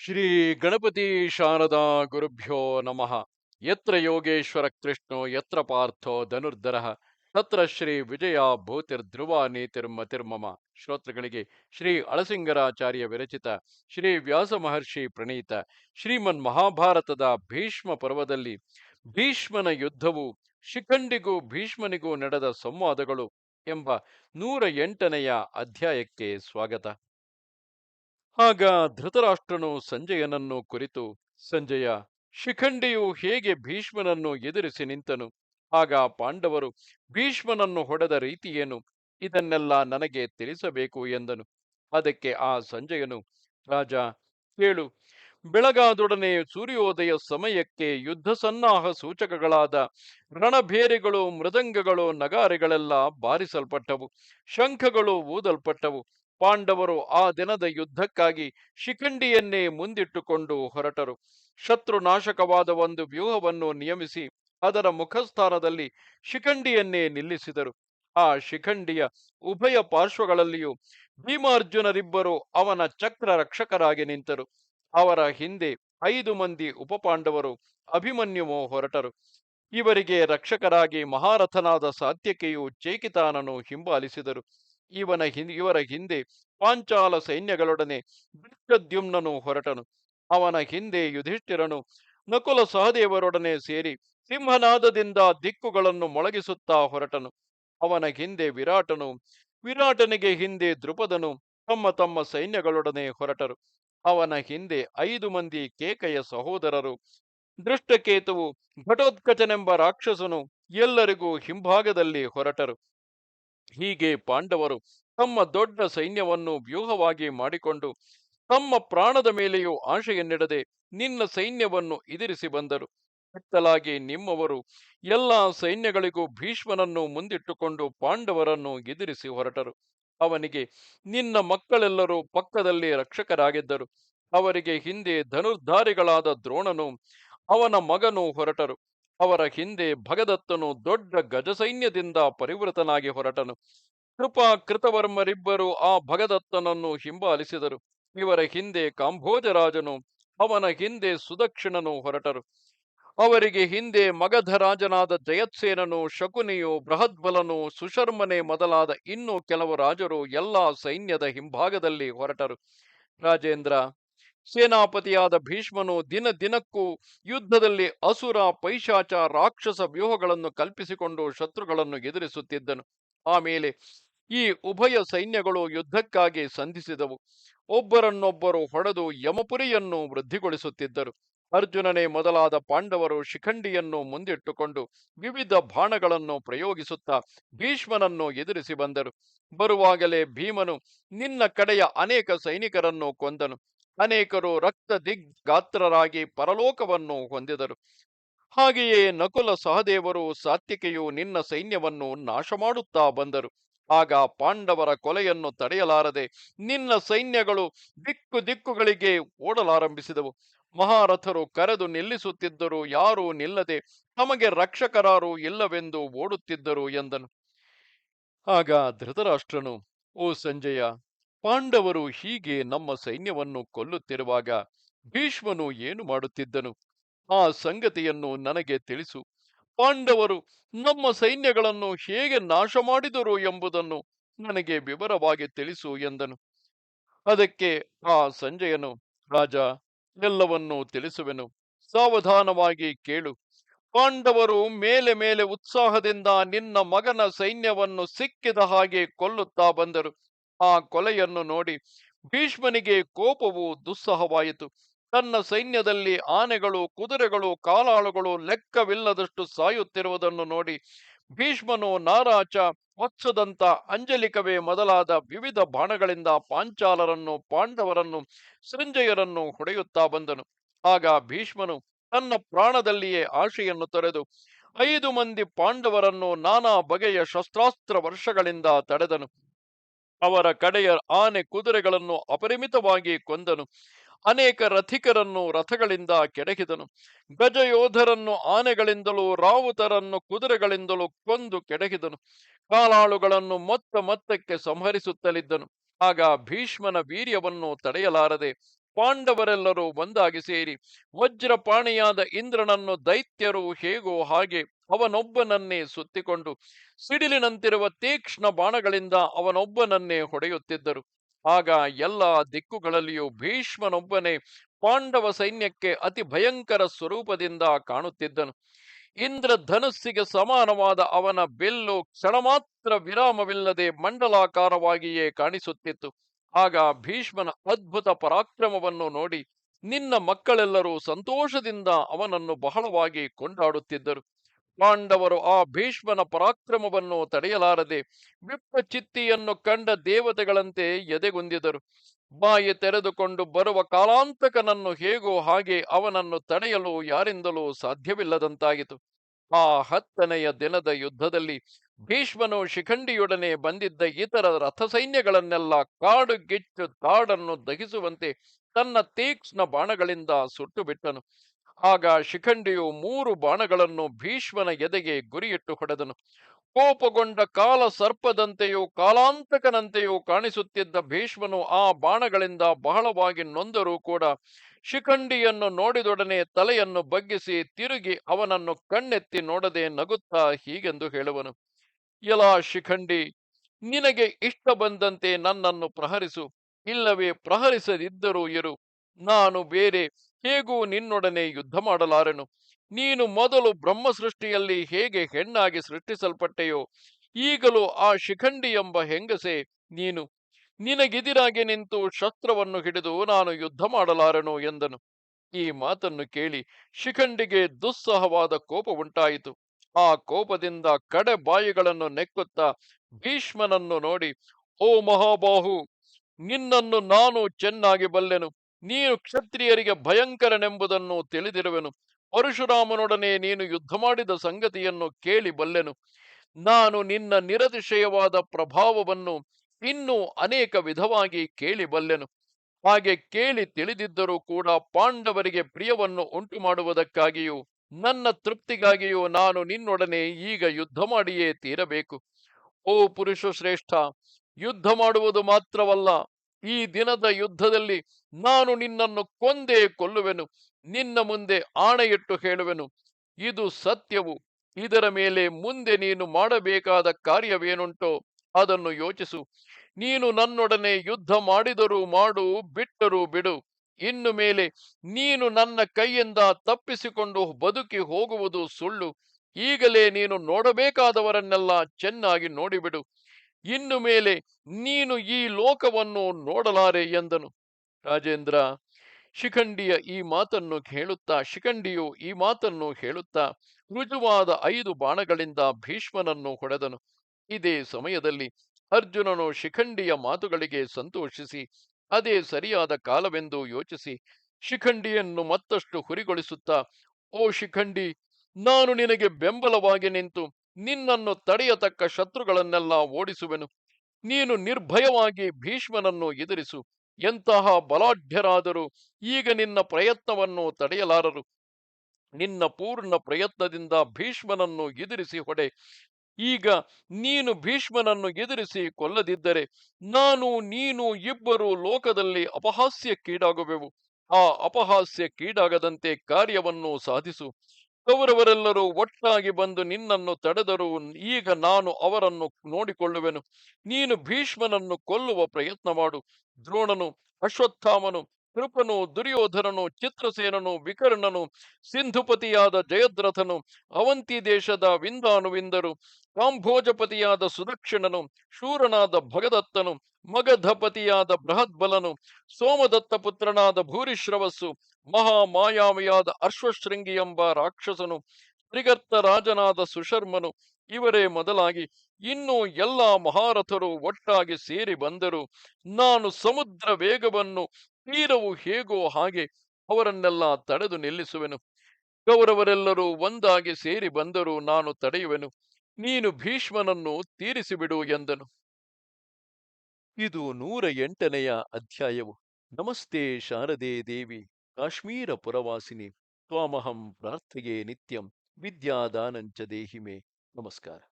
ಶ್ರೀ ಗಣಪತಿ ಶಾರದಾ ಗುರುಭ್ಯೋ ನಮಃ. ಯತ್ರ ಯೋಗೇಶ್ವರ ಕೃಷ್ಣೋ, ಯತ್ರ ಪಾರ್ಥೋ ಧನುರ್ಧರ. ತತ್ರ ಶ್ರೀ ವಿಜಯ ಭೂತಿರ್ಧ್ರುವ ನೀತಿರ್ಮತಿರ್ಮಮ ಶ್ರೋತೃಗಳಿಗೆ ಶ್ರೀ ಅಳಸಿಂಗರಾಚಾರ್ಯ ವಿರಚಿತ ಶ್ರೀ ವ್ಯಾಸ ಮಹರ್ಷಿ ಪ್ರಣೀತ ಶ್ರೀಮನ್ ಮಹಾಭಾರತದ ಭೀಷ್ಮ ಪರ್ವದಲ್ಲಿ ಭೀಷ್ಮನ ಯುದ್ಧವು ಶಿಖಂಡಿಗೂ ಭೀಷ್ಮನಿಗೂ ನಡೆದ ಸಂವಾದಗಳು ಎಂಬ ನೂರ ಎಂಟನೆಯ ಅಧ್ಯಾಯಕ್ಕೆ ಸ್ವಾಗತ. ಆಗ ಧೃತರಾಷ್ಟ್ರನು ಸಂಜಯನನ್ನು ಕುರಿತು, ಸಂಜಯ, ಶಿಖಂಡಿಯು ಹೇಗೆ ಭೀಷ್ಮನನ್ನು ಎದುರಿಸಿ ನಿಂತನು? ಆಗ ಪಾಂಡವರು, ಭೀಷ್ಮನನ್ನು ಹೊಡೆದ ರೀತಿಯೇನು ಇದನ್ನೆಲ್ಲ ನನಗೆ ತಿಳಿಸಬೇಕು ಎಂದನು. ಅದಕ್ಕೆ ಆ ಸಂಜಯನು, ರಾಜ, ಕೇಳು. ಬೆಳಗಾದೊಡನೆ ಸೂರ್ಯೋದಯ ಸಮಯಕ್ಕೆ ಯುದ್ಧ ಸನ್ನಾಹ ಸೂಚಕಗಳಾದ ರಣಭೇರಿಗಳು, ಮೃದಂಗಗಳು, ನಗಾರೆಗಳೆಲ್ಲ ಬಾರಿಸಲ್ಪಟ್ಟವು. ಶಂಖಗಳು ಊದಲ್ಪಟ್ಟವು. ಪಾಂಡವರು ಆ ದಿನದ ಯುದ್ಧಕ್ಕಾಗಿ ಶಿಖಂಡಿಯನ್ನೇ ಮುಂದಿಟ್ಟುಕೊಂಡು ಹೊರಟರು. ಶತ್ರು ನಾಶಕವಾದ ಒಂದು ವ್ಯೂಹವನ್ನು ನಿಯಮಿಸಿ ಅದರ ಮುಖಸ್ಥಾನದಲ್ಲಿ ಶಿಖಂಡಿಯನ್ನೇ ನಿಲ್ಲಿಸಿದರು. ಆ ಶಿಖಂಡಿಯ ಉಭಯ ಪಾರ್ಶ್ವಗಳಲ್ಲಿಯೂ ಭೀಮಾರ್ಜುನರಿಬ್ಬರು ಅವನ ಚಕ್ರ ರಕ್ಷಕರಾಗಿ ನಿಂತರು. ಅವರ ಹಿಂದೆ ಐದು ಮಂದಿ ಉಪಪಾಂಡವರು ಅಭಿಮನ್ಯುವು ಹೊರಟರು. ಇವರಿಗೆ ರಕ್ಷಕರಾಗಿ ಮಹಾರಥನಾದ ಸಾತ್ಯಕೆಯು ಚೇಕಿತಾನನು ಹಿಂಬಾಲಿಸಿದರು. ಇವನ ಹಿಂದೆ ಇವರ ಹಿಂದೆ ಪಾಂಚಾಲ ಸೈನ್ಯಗಳೊಡನೆ ದೃಷ್ಟದ್ಯುಮ್ನನು ಹೊರಟನು. ಅವನ ಹಿಂದೆ ಯುಧಿಷ್ಠಿರನು ನಕುಲ ಸಹದೇವರೊಡನೆ ಸೇರಿ ಸಿಂಹನಾದದಿಂದ ದಿಕ್ಕುಗಳನ್ನು ಮೊಳಗಿಸುತ್ತಾ ಹೊರಟನು. ಅವನ ಹಿಂದೆ ವಿರಾಟನು, ವಿರಾಟನಿಗೆ ಹಿಂದೆ ದೃಪದನು ತಮ್ಮ ತಮ್ಮ ಸೈನ್ಯಗಳೊಡನೆ ಹೊರಟರು. ಅವನ ಹಿಂದೆ ಐದು ಮಂದಿ ಕೇಕೆಯ ಸಹೋದರರು ದೃಷ್ಟಕೇತುವು ಘಟೋತ್ಕಚನೆಂಬ ರಾಕ್ಷಸನು ಎಲ್ಲರಿಗೂ ಹಿಂಭಾಗದಲ್ಲಿ ಹೊರಟರು. ಹೀಗೆ ಪಾಂಡವರು ತಮ್ಮ ದೊಡ್ಡ ಸೈನ್ಯವನ್ನು ವ್ಯೂಹವಾಗಿ ಮಾಡಿಕೊಂಡು ತಮ್ಮ ಪ್ರಾಣದ ಮೇಲೆಯೂ ಆಶೆಯನ್ನಿಡದೆ ನಿನ್ನ ಸೈನ್ಯವನ್ನು ಎದುರಿಸಿ ಬಂದರು. ಕತ್ತಲಾಗಿ ನಿಮ್ಮವರು ಎಲ್ಲ ಸೈನ್ಯಗಳಿಗೂ ಭೀಷ್ಮನನ್ನು ಮುಂದಿಟ್ಟುಕೊಂಡು ಪಾಂಡವರನ್ನು ಎದುರಿಸಿ ಹೊರಟರು. ಅವನಿಗೆ ನಿನ್ನ ಮಕ್ಕಳೆಲ್ಲರೂ ಪಕ್ಕದಲ್ಲಿ ರಕ್ಷಕರಾಗಿದ್ದರು. ಅವರಿಗೆ ಹಿಂದೆ ಧನುರ್ಧಾರಿಗಳಾದ ದ್ರೋಣನು ಅವನ ಮಗನು ಹೊರಟರು. ಅವರ ಹಿಂದೆ ಭಗದತ್ತನು ದೊಡ್ಡ ಗಜಸೈನ್ಯದಿಂದ ಪರಿವೃತನಾಗಿ ಹೊರಟನು. ಕೃಪಾ ಕೃತವರ್ಮರಿಬ್ಬರು ಆ ಭಗದತ್ತನನ್ನು ಹಿಂಬಾಲಿಸಿದರು. ಇವರ ಹಿಂದೆ ಕಾಂಭೋಜರಾಜನು, ಅವನ ಹಿಂದೆ ಸುದಕ್ಷಿಣನು ಹೊರಟರು. ಅವರಿಗೆ ಹಿಂದೆ ಮಗಧರಾಜನಾದ ಜಯತ್ಸೇನನು, ಶಕುನಿಯು, ಬೃಹದ್ಬಲನು, ಸುಶರ್ಮನೆ ಮೊದಲಾದ ಇನ್ನೂ ಕೆಲವು ರಾಜರು ಎಲ್ಲಾ ಸೈನ್ಯದ ಹಿಂಭಾಗದಲ್ಲಿ ಹೊರಟರು. ರಾಜೇಂದ್ರ ಸೇನಾಪತಿಯಾದ ಭೀಷ್ಮನು ದಿನ ದಿನಕ್ಕೂ ಯುದ್ಧದಲ್ಲಿ ಅಸುರ, ಪೈಶಾಚ, ರಾಕ್ಷಸ ವ್ಯೂಹಗಳನ್ನು ಕಲ್ಪಿಸಿಕೊಂಡು ಶತ್ರುಗಳನ್ನು ಎದುರಿಸುತ್ತಿದ್ದನು. ಆಮೇಲೆ ಈ ಉಭಯ ಸೈನ್ಯಗಳು ಯುದ್ಧಕ್ಕಾಗಿ ಸಂಧಿಸಿದವು. ಒಬ್ಬರನ್ನೊಬ್ಬರು ಹೊಡೆದು ಯಮಪುರಿಯನ್ನು ವೃದ್ಧಿಗೊಳಿಸುತ್ತಿದ್ದರು. ಅರ್ಜುನನೇ ಮೊದಲಾದ ಪಾಂಡವರು ಶಿಖಂಡಿಯನ್ನು ಮುಂದಿಟ್ಟುಕೊಂಡು ವಿವಿಧ ಬಾಣಗಳನ್ನು ಪ್ರಯೋಗಿಸುತ್ತಾ ಭೀಷ್ಮನನ್ನು ಎದುರಿಸಿ ಬಂದರು. ಬರುವಾಗಲೇ ಭೀಮನು ನಿನ್ನ ಕಡೆಯ ಅನೇಕ ಸೈನಿಕರನ್ನು ಕೊಂದನು. ಅನೇಕರು ರಕ್ತ ದಿಗ್ಗಾತ್ರರಾಗಿ ಪರಲೋಕವನ್ನು ಹೊಂದಿದರು. ಹಾಗೆಯೇ ನಕುಲ ಸಹದೇವರು ಸಾತ್ವಿಕೆಯು ನಿನ್ನ ಸೈನ್ಯವನ್ನು ನಾಶ ಮಾಡುತ್ತಾ ಬಂದರು. ಆಗ ಪಾಂಡವರ ಕೊಲೆಯನ್ನು ತಡೆಯಲಾರದೆ ನಿನ್ನ ಸೈನ್ಯಗಳು ದಿಕ್ಕು ದಿಕ್ಕುಗಳಿಗೆ ಓಡಲಾರಂಭಿಸಿದವು. ಮಹಾರಥರು ಕರೆದು ನಿಲ್ಲಿಸುತ್ತಿದ್ದರು ಯಾರೂ ನಿಲ್ಲದೆ ತಮಗೆ ರಕ್ಷಕರಾರು ಇಲ್ಲವೆಂದು ಓಡುತ್ತಿದ್ದರು ಎಂದನು. ಆಗ ಧೃತರಾಷ್ಟ್ರನು, ಓ ಸಂಜಯ ಪಾಂಡವರು ಹೀಗೆ ನಮ್ಮ ಸೈನ್ಯವನ್ನು ಕೊಲ್ಲುತ್ತಿರುವಾಗ ಭೀಷ್ಮನು ಏನು ಮಾಡುತ್ತಿದ್ದನು? ಆ ಸಂಗತಿಯನ್ನು ನನಗೆ ತಿಳಿಸು. ಪಾಂಡವರು ನಮ್ಮ ಸೈನ್ಯಗಳನ್ನು ಹೇಗೆ ನಾಶ ಮಾಡಿದರು ಎಂಬುದನ್ನು ನನಗೆ ವಿವರವಾಗಿ ತಿಳಿಸು ಎಂದನು. ಅದಕ್ಕೆ ಆ ಸಂಜಯನು, ರಾಜ, ಎಲ್ಲವನ್ನೂ ತಿಳಿಸುವೆನು. ಸಾವಧಾನವಾಗಿ ಕೇಳು. ಪಾಂಡವರು ಮೇಲೆ ಮೇಲೆ ಉತ್ಸಾಹದಿಂದ ನಿನ್ನ ಮಗನ ಸೈನ್ಯವನ್ನು ಸಿಕ್ಕಿದ ಹಾಗೆ ಕೊಲ್ಲುತ್ತಾ ಬಂದರು. ಆ ಕೊಲೆಯನ್ನು ನೋಡಿ ಭೀಷ್ಮನಿಗೆ ಕೋಪವು ದುಸ್ಸಹವಾಯಿತು. ತನ್ನ ಸೈನ್ಯದಲ್ಲಿ ಆನೆಗಳು, ಕುದುರೆಗಳು, ಕಾಲಾಳುಗಳು ಲೆಕ್ಕವಿಲ್ಲದಷ್ಟು ಸಾಯುತ್ತಿರುವುದನ್ನು ನೋಡಿ ಭೀಷ್ಮನು ನಾರಾಚ ವತ್ಸದಂತ ಅಂಜಲಿಕವೇ ಮೊದಲಾದ ವಿವಿಧ ಬಾಣಗಳಿಂದ ಪಾಂಚಾಲರನ್ನು, ಪಾಂಡವರನ್ನು, ಸಂಜಯರನ್ನು ಹೊಡೆಯುತ್ತಾ ಬಂದನು. ಆಗ ಭೀಷ್ಮನು ತನ್ನ ಪ್ರಾಣದಲ್ಲಿಯೇ ಆಶೆಯನ್ನು ತೊರೆದು ಐದು ಮಂದಿ ಪಾಂಡವರನ್ನು ನಾನಾ ಬಗೆಯ ಶಸ್ತ್ರಾಸ್ತ್ರ ವರ್ಷಗಳಿಂದ ತಡೆದನು. ಅವರ ಕಡೆಯ ಆನೆ ಕುದುರೆಗಳನ್ನು ಅಪರಿಮಿತವಾಗಿ ಕೊಂದನು. ಅನೇಕ ರಥಿಕರನ್ನು ರಥಗಳಿಂದ ಕೆಡಹಿದನು. ಗಜಯೋಧರನ್ನು ಆನೆಗಳಿಂದಲೂ ರಾವುತರನ್ನು ಕುದುರೆಗಳಿಂದಲೂ ಕೊಂದು ಕೆಡಹಿದನು. ಕಾಲಾಳುಗಳನ್ನು ಮೊತ್ತ ಮೊತ್ತಕ್ಕೆ ಸಂಹರಿಸುತ್ತಲಿದ್ದನು. ಆಗ ಭೀಷ್ಮನ ವೀರ್ಯವನ್ನು ತಡೆಯಲಾರದೆ ಪಾಂಡವರೆಲ್ಲರೂ ಒಂದಾಗಿ ಸೇರಿ ವಜ್ರಪಾಣಿಯಾದ ಇಂದ್ರನನ್ನು ದೈತ್ಯರು ಹೇಗೋ ಹಾಗೆ ಅವನೊಬ್ಬನನ್ನೇ ಸುತ್ತಿಕೊಂಡು ಸಿಡಿಲಿನಂತಿರುವ ತೀಕ್ಷ್ಣ ಬಾಣಗಳಿಂದ ಅವನೊಬ್ಬನನ್ನೇ ಹೊಡೆಯುತ್ತಿದ್ದರು. ಆಗ ಎಲ್ಲ ದಿಕ್ಕುಗಳಲ್ಲಿಯೂ ಭೀಷ್ಮನೊಬ್ಬನೇ ಪಾಂಡವ ಸೈನ್ಯಕ್ಕೆ ಅತಿ ಭಯಂಕರ ಸ್ವರೂಪದಿಂದ ಕಾಣುತ್ತಿದ್ದನು. ಇಂದ್ರ ಧನುಸ್ಸಿಗೆ ಸಮಾನವಾದ ಅವನ ಬೆಲ್ಲು ಕ್ಷಣ ಮಾತ್ರ ವಿರಾಮವಿಲ್ಲದೆ ಮಂಡಲಾಕಾರವಾಗಿಯೇ ಕಾಣಿಸುತ್ತಿತ್ತು. ಆಗ ಭೀಷ್ಮನ ಅದ್ಭುತ ಪರಾಕ್ರಮವನ್ನು ನೋಡಿ ನಿನ್ನ ಮಕ್ಕಳೆಲ್ಲರೂ ಸಂತೋಷದಿಂದ ಅವನನ್ನು ಬಹಳವಾಗಿ ಕೊಂಡಾಡುತ್ತಿದ್ದರು. ಪಾಂಡವರು ಆ ಭೀಷ್ಮನ ಪರಾಕ್ರಮವನ್ನು ತಡೆಯಲಾರದೆ ವಿಪ್ರಚಿತ್ತಿಯನ್ನು ಕಂಡ ದೇವತೆಗಳಂತೆ ಎದೆಗುಂದಿದರು. ಬಾಯಿ ತೆರೆದುಕೊಂಡು ಬರುವ ಕಾಲಾಂತಕನನ್ನು ಹೇಗೋ ಹಾಗೆ ಅವನನ್ನು ತಡೆಯಲು ಯಾರಿಂದಲೂ ಸಾಧ್ಯವಿಲ್ಲದಂತಾಯಿತು. ಆ ಹತ್ತನೆಯ ದಿನದ ಯುದ್ಧದಲ್ಲಿ ಭೀಷ್ಮನು ಶಿಖಂಡಿಯೊಡನೆ ಬಂದಿದ್ದ ಇತರ ರಥಸೈನ್ಯಗಳನ್ನೆಲ್ಲ ಕಾಡು ತಾಡನ್ನು ದಹಿಸುವಂತೆ ತನ್ನ ತೀಕ್ಷ್ಣ ಬಾಣಗಳಿಂದ ಸುಟ್ಟು ಬಿಟ್ಟನು ಆಗ ಶಿಖಂಡಿಯು ಮೂರು ಬಾಣಗಳನ್ನು ಭೀಷ್ಮನ ಎದೆಗೆ ಗುರಿಯಿಟ್ಟು ಹೊಡೆದನು. ಕೋಪಗೊಂಡ ಕಾಲ ಸರ್ಪದಂತೆಯೂ ಕಾಲಾಂತಕನಂತೆಯೂ ಕಾಣಿಸುತ್ತಿದ್ದ ಭೀಷ್ಮನು ಆ ಬಾಣಗಳಿಂದ ಬಹಳವಾಗಿ ನೊಂದರೂ ಕೂಡ ಶಿಖಂಡಿಯನ್ನು ನೋಡಿದೊಡನೆ ತಲೆಯನ್ನು ಬಗ್ಗಿಸಿ ತಿರುಗಿ ಅವನನ್ನು ಕಣ್ಣೆತ್ತಿ ನೋಡದೆ ನಗುತ್ತಾ ಹೀಗೆಂದು ಹೇಳುವನು. ಎಲಾ ಶಿಖಂಡಿ, ನಿನಗೆ ಇಷ್ಟ ಬಂದಂತೆ ನನ್ನನ್ನು ಪ್ರಹರಿಸು. ಇಲ್ಲವೇ ಪ್ರಹರಿಸದಿದ್ದರೂ ಇರು. ನಾನು ಬೇರೆ ಹೇಗೂ ನಿನ್ನೊಡನೆ ಯುದ್ಧ ಮಾಡಲಾರೆನು? ನೀನು ಮೊದಲು ಬ್ರಹ್ಮ ಸೃಷ್ಟಿಯಲ್ಲಿ ಹೇಗೆ ಹೆಣ್ಣಾಗಿ ಸೃಷ್ಟಿಸಲ್ಪಟ್ಟೆಯೋ, ಈಗಲೂ ಆ ಶಿಖಂಡಿ ಎಂಬ ಹೆಂಗಸೆ ನೀನು. ನಿನಗೆದಿರಾಗಿ ನಿಂತು ಶಸ್ತ್ರವನ್ನು ಹಿಡಿದು ನಾನು ಯುದ್ಧ ಮಾಡಲಾರೆನು ಎಂದನು. ಈ ಮಾತನ್ನು ಕೇಳಿ ಶಿಖಂಡಿಗೆ ದುಸ್ಸಹವಾದ ಕೋಪ ಆ ಕೋಪದಿಂದ ಕಡೆ ಬಾಯಿಗಳನ್ನು ನೆಕ್ಕುತ್ತಾ ಭೀಷ್ಮನನ್ನು ನೋಡಿ, ಓ ಮಹಾಬಾಹು, ನಿನ್ನನ್ನು ನಾನು ಚೆನ್ನಾಗಿ ಬಲ್ಲೆನು. ನೀನು ಕ್ಷತ್ರಿಯರಿಗೆ ಭಯಂಕರನೆಂಬುದನ್ನು ತಿಳಿದಿರುವೆನು. ಪರಶುರಾಮನೊಡನೆ ನೀನು ಯುದ್ಧ ಮಾಡಿದ ಸಂಗತಿಯನ್ನು ಕೇಳಿ ಬಲ್ಲೆನು. ನಾನು ನಿನ್ನ ನಿರತಿಶಯವಾದ ಪ್ರಭಾವವನ್ನು ಇನ್ನೂ ಅನೇಕ ವಿಧವಾಗಿ ಕೇಳಿ ಬಲ್ಲೆನು. ಹಾಗೆ ಕೇಳಿ ತಿಳಿದಿದ್ದರೂ ಕೂಡ ಪಾಂಡವರಿಗೆ ಪ್ರಿಯವನ್ನು ಉಂಟು ಮಾಡುವುದಕ್ಕಾಗಿಯೂ ನನ್ನ ತೃಪ್ತಿಗಾಗಿಯೂ ನಾನು ನಿನ್ನೊಡನೆ ಈಗ ಯುದ್ಧ ಮಾಡಿಯೇ ತೀರಬೇಕು. ಓ ಪುರುಷ ಶ್ರೇಷ್ಠ ಯುದ್ಧ ಮಾಡುವುದು ಮಾತ್ರವಲ್ಲ ಈ ದಿನದ ಯುದ್ಧದಲ್ಲಿ ನಾನು ನಿನ್ನನ್ನು ಕೊಂದೇ ಕೊಲ್ಲುವೆನು, ನಿನ್ನ ಮುಂದೆ ಆಣೆಯಿಟ್ಟು ಹೇಳುವೆನು. ಇದು ಸತ್ಯವು. ಇದರ ಮೇಲೆ ಮುಂದೆ ನೀನು ಮಾಡಬೇಕಾದ ಕಾರ್ಯವೇನುಂಟೋ ಅದನ್ನು ಯೋಚಿಸು. ನೀನು ನನ್ನೊಡನೆ ಯುದ್ಧ ಮಾಡಿದರೂ ಮಾಡು, ಬಿಟ್ಟರೂ ಬಿಡು. ಇನ್ನು ಮೇಲೆ ನೀನು ನನ್ನ ಕೈಯಿಂದ ತಪ್ಪಿಸಿಕೊಂಡು ಬದುಕಿ ಹೋಗುವುದು ಸುಳ್ಳು. ಈಗಲೇ ನೀನು ನೋಡಬೇಕಾದವರನ್ನೆಲ್ಲ ಚೆನ್ನಾಗಿ ನೋಡಿಬಿಡು. ಇನ್ನು ಮೇಲೆ ನೀನು ಈ ಲೋಕವನ್ನು ನೋಡಲಾರೆ ಎಂದನು. ರಾಜೇಂದ್ರ ಶಿಖಂಡಿಯ ಈ ಮಾತನ್ನು ಹೇಳುತ್ತಾ ಶಿಖಂಡಿಯು ಈ ಮಾತನ್ನು ಹೇಳುತ್ತಾ ರುಜುವಾದ ಐದು ಬಾಣಗಳಿಂದ ಭೀಷ್ಮನನ್ನು ಹೊಡೆದನು. ಇದೇ ಸಮಯದಲ್ಲಿ ಅರ್ಜುನನು ಶಿಖಂಡಿಯ ಮಾತುಗಳಿಗೆ ಸಂತೋಷಿಸಿ, ಅದೇ ಸರಿಯಾದ ಕಾಲವೆಂದು ಯೋಚಿಸಿ ಶಿಖಂಡಿಯನ್ನು ಮತ್ತಷ್ಟು ಹುರಿಗೊಳಿಸುತ್ತಾ, ಓ ಶಿಖಂಡಿ, ನಾನು ನಿನಗೆ ಬೆಂಬಲವಾಗಿ ನಿಂತು ನಿನ್ನನ್ನು ತಡೆಯತಕ್ಕ ಶತ್ರುಗಳನ್ನೆಲ್ಲ ಓಡಿಸುವೆನು. ನೀನು ನಿರ್ಭಯವಾಗಿ ಭೀಷ್ಮನನ್ನು ಎದುರಿಸು. ಎಂತಹ ಬಲಾಢ್ಯರಾದರೂ ಈಗ ನಿನ್ನ ಪ್ರಯತ್ನವನ್ನು ತಡೆಯಲಾರರು. ನಿನ್ನ ಪೂರ್ಣ ಪ್ರಯತ್ನದಿಂದ ಭೀಷ್ಮನನ್ನು ಎದುರಿಸಿ ಹೊಡೆ. ಈಗ ನೀನು ಭೀಷ್ಮನನ್ನು ಎದುರಿಸಿ ಕೊಲ್ಲದಿದ್ದರೆ ನಾನು, ನೀನು ಇಬ್ಬರು ಲೋಕದಲ್ಲಿ ಅಪಹಾಸ್ಯಕ್ಕೀಡಾಗುವೆವು. ಆ ಅಪಹಾಸ್ಯಕ್ಕೀಡಾಗದಂತೆ ಕಾರ್ಯವನ್ನು ಸಾಧಿಸು. ಕೌರವರೆಲ್ಲರೂ ಒಟ್ಟಾಗಿ ಬಂದು ನಿನ್ನನ್ನು ತಡೆದರು ಈಗ ನಾನು ಅವರನ್ನು ನೋಡಿಕೊಳ್ಳುವೆನು. ನೀನು ಭೀಷ್ಮನನ್ನು ಕೊಲ್ಲುವ ಪ್ರಯತ್ನ ಮಾಡು. ದ್ರೋಣನು ಅಶ್ವತ್ಥಾಮನು ಕೃಪನು ದುರ್ಯೋಧನನು, ಚಿತ್ರಸೇನನು, ವಿಕರ್ಣನು, ಸಿಂಧುಪತಿಯಾದ ಜಯದ್ರಥನು, ಅವಂತಿ ದೇಶದ ವಿಂದಾನುವಿಂದರು, ಕಾಂಭೋಜಪತಿಯಾದ ಸುದಕ್ಷಿಣನು, ಶೂರನಾದ ಭಗದತ್ತನು, ಮಗಧಪತಿಯಾದ ಬೃಹದ್ಬಲನು ಸೋಮದತ್ತ ಪುತ್ರನಾದ ಭೂರಿಶ್ರವಸ್ಸು ಮಹಾಮಾಯಾವಿಯಾದ ಅಶ್ವಶೃಂಗಿ ಎಂಬ ರಾಕ್ಷಸನು, ತ್ರಿಗರ್ತ ರಾಜನಾದ ಸುಶರ್ಮನು ಇವರೇ ಮೊದಲಾಗಿ ಇನ್ನು ಎಲ್ಲ ಮಹಾರಥರು ಒಟ್ಟಾಗಿ ಸೇರಿ ಬಂದರು. ನಾನು ಸಮುದ್ರ ವೇಗವನ್ನು ತೀರವು ಹೇಗೋ ಹಾಗೆ ಅವರನ್ನೆಲ್ಲ ತಡೆದು ನಿಲ್ಲಿಸುವೆನು. ಕೌರವರೆಲ್ಲರೂ ಒಂದಾಗಿ ಸೇರಿ ಬಂದರೂ ನಾನು ತಡೆಯುವೆನು. ನೀನು ಭೀಷ್ಮನನ್ನು ತೀರಿಸಿಬಿಡು ಎಂದನು. ಇದು ನೂರ ಎಂಟನೆಯ ಅಧ್ಯಾಯವು. ನಮಸ್ತೆ ಶಾರದೆ ದೇವಿ. ಕಾಶ್ಮೀರ ಪುರವಾಸಿನಿ. ತ್ವಾಮಹಂ ಪ್ರಾರ್ಥೆಯೇ ನಿತ್ಯಂ. ವಿದ್ಯಾದಾನಂಚ ದೇಹಿಮೆ. ನಮಸ್ಕಾರ.